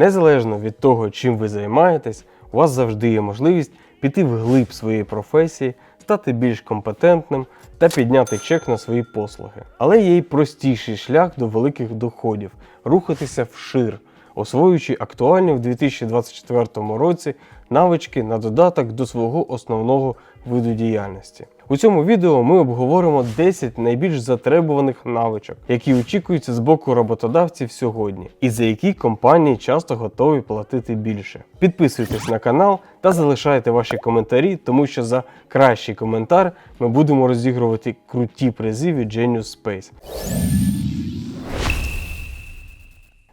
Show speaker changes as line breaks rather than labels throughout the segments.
Незалежно від того, чим ви займаєтесь, у вас завжди є можливість піти вглиб своєї професії, стати більш компетентним та підняти чек на свої послуги. Але є й простіший шлях до великих доходів рухатися вшир, освоюючи актуальні в 2024 році навички на додаток до свого основного виду діяльності. У цьому відео ми обговоримо 10 найбільш затребуваних навичок, які очікуються з боку роботодавців сьогодні, і за які компанії часто готові платити більше. Підписуйтесь на канал та залишайте ваші коментарі, тому що за кращий коментар ми будемо розігрувати круті призи від Genius Space.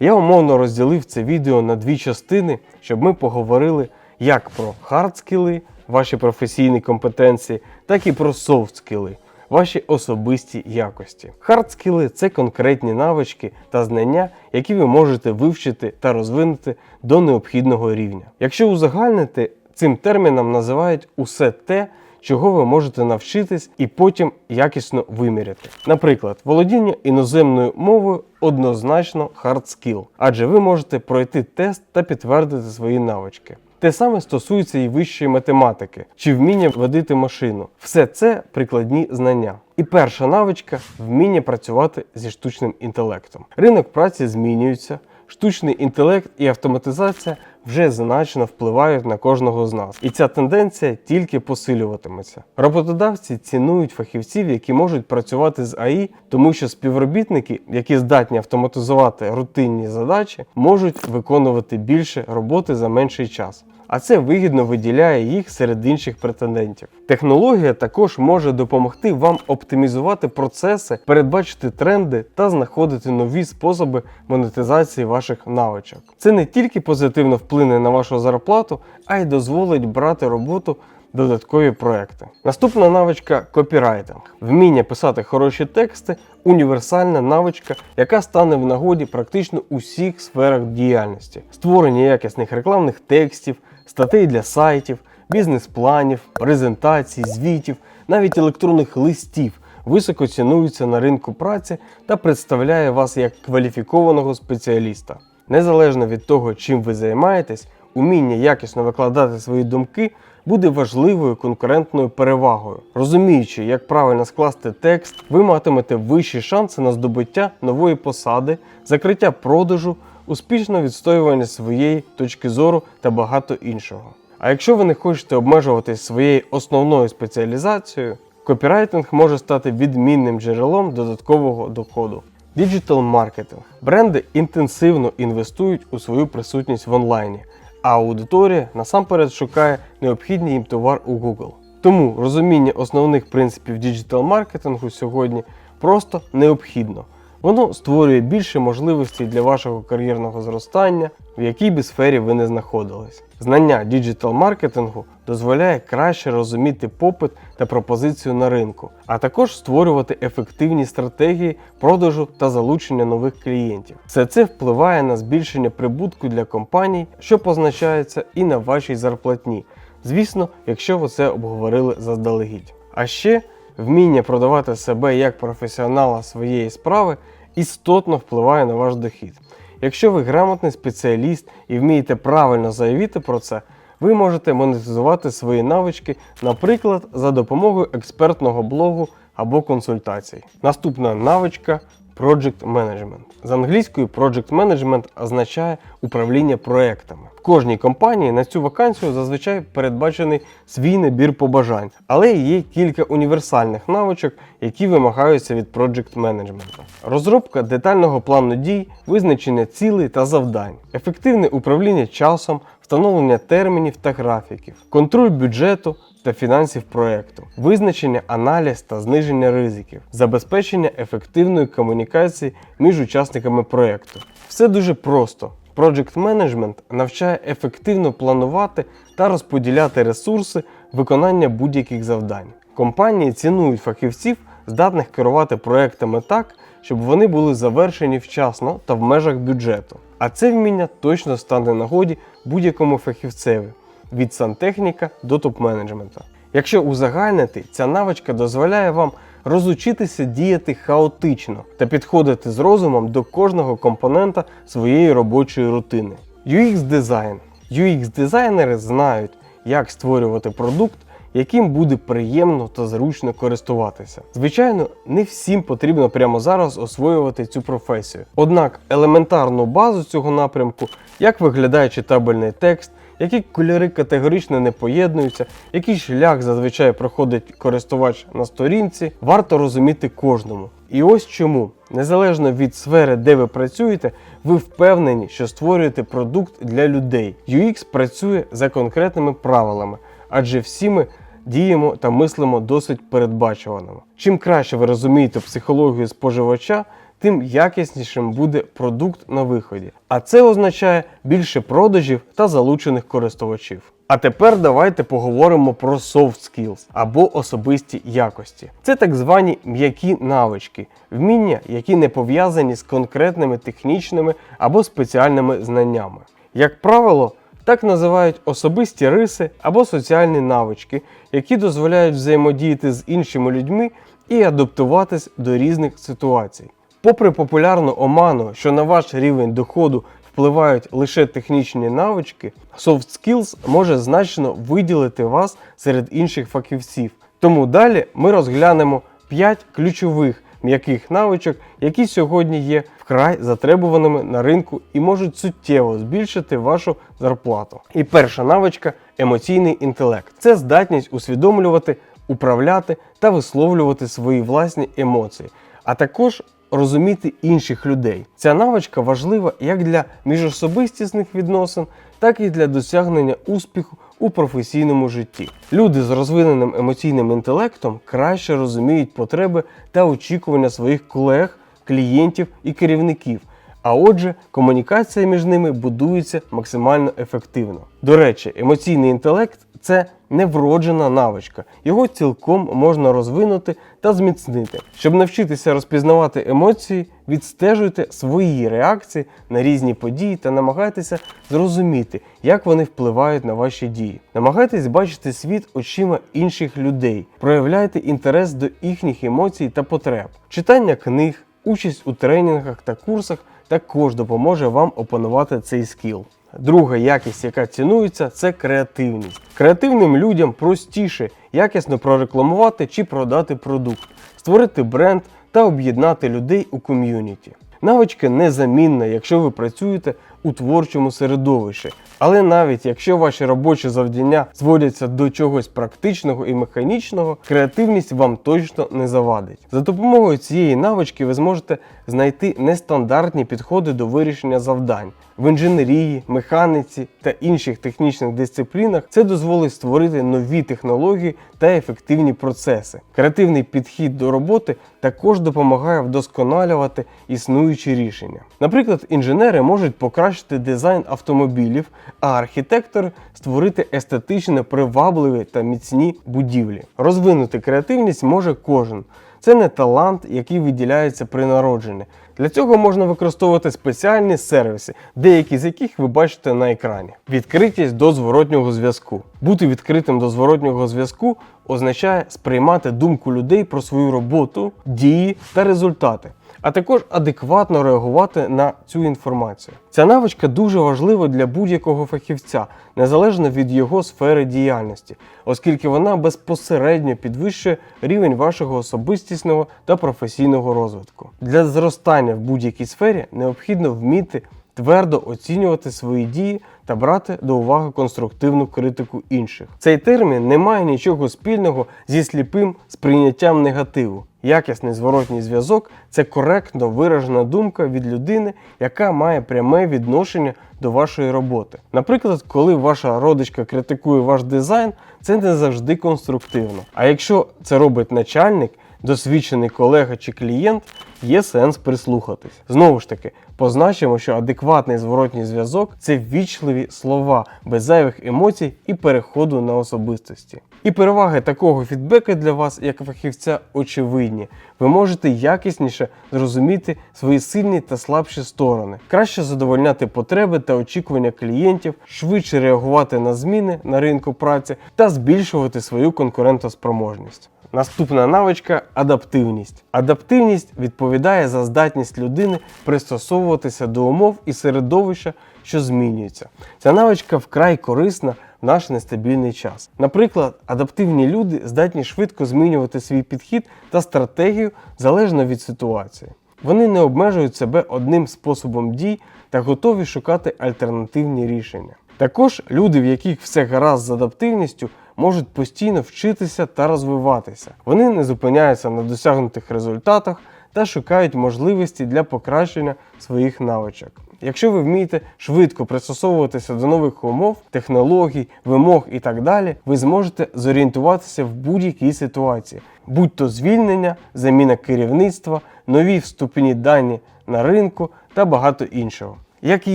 Я умовно розділив це відео на дві частини, щоб ми поговорили як про хард-скіли, ваші професійні компетенції, так і про софт-скіли, ваші особисті якості. Хард-скіли – це конкретні навички та знання, які ви можете вивчити та розвинути до необхідного рівня. Якщо узагальнити, цим терміном називають усе те, чого ви можете навчитись і потім якісно виміряти. Наприклад, володіння іноземною мовою однозначно hard skill, адже ви можете пройти тест та підтвердити свої навички. Те саме стосується і вищої математики чи вміння водити машину. Все це прикладні знання. І перша навичка вміння працювати зі штучним інтелектом. Ринок праці змінюється. Штучний інтелект і автоматизація вже значно впливають на кожного з нас, і ця тенденція тільки посилюватиметься. Роботодавці цінують фахівців, які можуть працювати з АІ, тому що співробітники, які здатні автоматизувати рутинні задачі, можуть виконувати більше роботи за менший час. А це вигідно виділяє їх серед інших претендентів. Технологія також може допомогти вам оптимізувати процеси, передбачити тренди та знаходити нові способи монетизації ваших навичок. Це не тільки позитивно вплине на вашу зарплату, а й дозволить брати роботу додаткові проекти. Наступна навичка копірайтинг. Вміння писати хороші тексти універсальна навичка, яка стане в нагоді практично у всіх сферах діяльності: створення якісних рекламних текстів, статей для сайтів, бізнес-планів, презентацій, звітів, навіть електронних листів. Високо цінується на ринку праці та представляє вас як кваліфікованого спеціаліста. Незалежно від того, чим ви займаєтесь, уміння якісно викладати свої думки буде важливою конкурентною перевагою. Розуміючи, як правильно скласти текст, ви матимете вищі шанси на здобуття нової посади, закриття продажу, успішне відстоювання своєї точки зору та багато іншого. А якщо ви не хочете обмежуватись своєю основною спеціалізацією, копірайтинг може стати відмінним джерелом додаткового доходу. Діджитал маркетинг. Бренди інтенсивно інвестують у свою присутність в онлайні, а аудиторія насамперед шукає необхідний їм товар у Google. Тому розуміння основних принципів діджитал маркетингу сьогодні просто необхідно. Воно створює більше можливостей для вашого кар'єрного зростання, в якій би сфері ви не знаходились. Знання діджитал-маркетингу дозволяє краще розуміти попит та пропозицію на ринку, а також створювати ефективні стратегії продажу та залучення нових клієнтів. Все це впливає на збільшення прибутку для компаній, що позначається і на вашій зарплатні. Звісно, якщо ви це обговорили заздалегідь. А ще вміння продавати себе як професіонала своєї справи істотно впливає на ваш дохід. Якщо ви грамотний спеціаліст і вмієте правильно заявити про це, ви можете монетизувати свої навички, наприклад, за допомогою експертного блогу або консультацій. Наступна навичка Project Management. З англійською Project Management означає управління проектами. Кожній компанії на цю вакансію зазвичай передбачений свій набір побажань, але є кілька універсальних навичок, які вимагаються від Project Management. Розробка детального плану дій, визначення цілей та завдань, ефективне управління часом, встановлення термінів та графіків, контроль бюджету та фінансів проекту, визначення, аналіз та зниження ризиків, забезпечення ефективної комунікації між учасниками проекту. Все дуже просто. Project Management навчає ефективно планувати та розподіляти ресурси виконання будь-яких завдань. Компанії цінують фахівців, здатних керувати проектами так, щоб вони були завершені вчасно та в межах бюджету. А це вміння точно стане нагоді будь-якому фахівцеві від сантехніка до топ-менеджмента. Якщо узагальнити, ця навичка дозволяє вам розучитися діяти хаотично та підходити з розумом до кожного компонента своєї робочої рутини. UX дизайн. UX дизайнери знають, як створювати продукт, яким буде приємно та зручно користуватися. Звичайно, не всім потрібно прямо зараз освоювати цю професію. Однак елементарну базу цього напрямку, як виглядає читабельний текст, які кольори категорично не поєднуються, який шлях зазвичай проходить користувач на сторінці, варто розуміти кожному. І ось чому, незалежно від сфери, де ви працюєте, ви впевнені, що створюєте продукт для людей. UX працює за конкретними правилами, адже всі ми діємо та мислимо досить передбачуваними. Чим краще ви розумієте психологію споживача, тим якіснішим буде продукт на виході. А це означає більше продажів та залучених користувачів. А тепер давайте поговоримо про soft skills або особисті якості. Це так звані м'які навички, вміння, які не пов'язані з конкретними технічними або спеціальними знаннями. Як правило, так називають особисті риси або соціальні навички, які дозволяють взаємодіяти з іншими людьми і адаптуватись до різних ситуацій. Попри популярну оману, що на ваш рівень доходу впливають лише технічні навички, soft skills може значно виділити вас серед інших фахівців. Тому далі ми розглянемо 5 ключових м'яких навичок, які сьогодні є вкрай затребуваними на ринку і можуть суттєво збільшити вашу зарплату. І перша навичка емоційний інтелект. Це здатність усвідомлювати, управляти та висловлювати свої власні емоції, а також розуміти інших людей. Ця навичка важлива як для міжособистісних відносин, так і для досягнення успіху у професійному житті. Люди з розвиненим емоційним інтелектом краще розуміють потреби та очікування своїх колег, клієнтів і керівників. А отже, комунікація між ними будується максимально ефективно. До речі, емоційний інтелект це невроджена навичка. Його цілком можна розвинути та зміцнити. Щоб навчитися розпізнавати емоції, відстежуйте свої реакції на різні події та намагайтеся зрозуміти, як вони впливають на ваші дії. Намагайтесь бачити світ очима інших людей, проявляйте інтерес до їхніх емоцій та потреб. Читання книг, участь у тренінгах та курсах також допоможе вам опанувати цей скіл. Друга якість, яка цінується, це креативність. Креативним людям простіше якісно прорекламувати чи продати продукт, створити бренд та об'єднати людей у ком'юніті. Навички незамінна, якщо ви працюєте у творчому середовищі, але навіть якщо ваші робочі завдання зводяться до чогось практичного і механічного, креативність вам точно не завадить. За допомогою цієї навички ви зможете знайти нестандартні підходи до вирішення завдань. В інженерії, механіці та інших технічних дисциплінах це дозволить створити нові технології та ефективні процеси. Креативний підхід до роботи також допомагає вдосконалювати існуючі рішення. Наприклад, інженери можуть покращити дизайн автомобілів, а архітектори створити естетично привабливі та міцні будівлі. Розвинути креативність може кожен. Це не талант, який виділяється при народженні. Для цього можна використовувати спеціальні сервіси, деякі з яких ви бачите на екрані. Відкритість до зворотнього зв'язку. Бути відкритим до зворотнього зв'язку означає сприймати думку людей про свою роботу, дії та результати. А також адекватно реагувати на цю інформацію. Ця навичка дуже важлива для будь-якого фахівця, незалежно від його сфери діяльності, оскільки вона безпосередньо підвищує рівень вашого особистісного та професійного розвитку. Для зростання в будь-якій сфері необхідно вміти твердо оцінювати свої дії та брати до уваги конструктивну критику інших. Цей термін не має нічого спільного зі сліпим сприйняттям негативу. Якісний зворотній зв'язок це коректно виражена думка від людини, яка має пряме відношення до вашої роботи. Наприклад, коли ваша родичка критикує ваш дизайн, це не завжди конструктивно. А якщо це робить начальник, досвідчений колега чи клієнт, є сенс прислухатись. Знову ж таки, позначимо, що адекватний зворотній зв'язок це ввічливі слова без зайвих емоцій і переходу на особистості. І переваги такого фідбеку для вас, як фахівця, очевидні. Ви можете якісніше зрозуміти свої сильні та слабші сторони, краще задовольняти потреби та очікування клієнтів, швидше реагувати на зміни на ринку праці та збільшувати свою конкурентоспроможність. Наступна навичка адаптивність. Адаптивність відповідає за здатність людини пристосовуватися до умов і середовища, що змінюється. Ця навичка вкрай корисна в наш нестабільний час. Наприклад, адаптивні люди здатні швидко змінювати свій підхід та стратегію залежно від ситуації. Вони не обмежують себе одним способом дій та готові шукати альтернативні рішення. Також люди, в яких все гаразд з адаптивністю, можуть постійно вчитися та розвиватися. Вони не зупиняються на досягнутих результатах та шукають можливості для покращення своїх навичок. Якщо ви вмієте швидко пристосовуватися до нових умов, технологій, вимог і так далі, ви зможете зорієнтуватися в будь-якій ситуації, будь то звільнення, заміна керівництва, нові вступні дані на ринку та багато іншого. Як і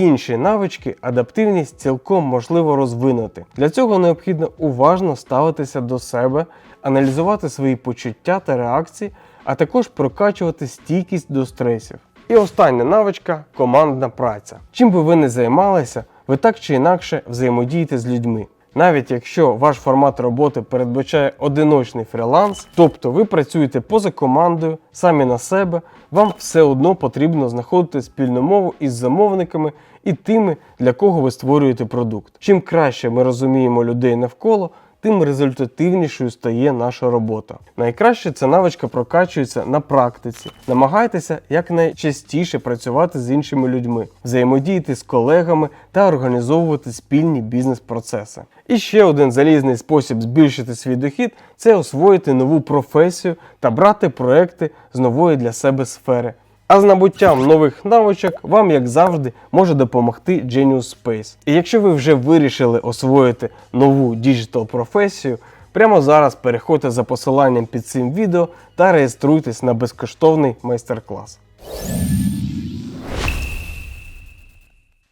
інші навички, адаптивність цілком можливо розвинути. Для цього необхідно уважно ставитися до себе, аналізувати свої почуття та реакції, а також прокачувати стійкість до стресів. І остання навичка командна праця. Чим би ви не займалися, ви так чи інакше взаємодієте з людьми. Навіть якщо ваш формат роботи передбачає одиночний фріланс, тобто ви працюєте поза командою, самі на себе, вам все одно потрібно знаходити спільну мову із замовниками і тими, для кого ви створюєте продукт. Чим краще ми розуміємо людей навколо, тим результативнішою стає наша робота. Найкраще ця навичка прокачується на практиці. Намагайтеся якнайчастіше працювати з іншими людьми, взаємодіяти з колегами та організовувати спільні бізнес-процеси. І ще один залізний спосіб збільшити свій дохід це освоїти нову професію та брати проекти з нової для себе сфери. А з набуттям нових навичок вам, як завжди, може допомогти Genius Space. І якщо ви вже вирішили освоїти нову діджитал професію, прямо зараз переходьте за посиланням під цим відео та реєструйтесь на безкоштовний майстер-клас.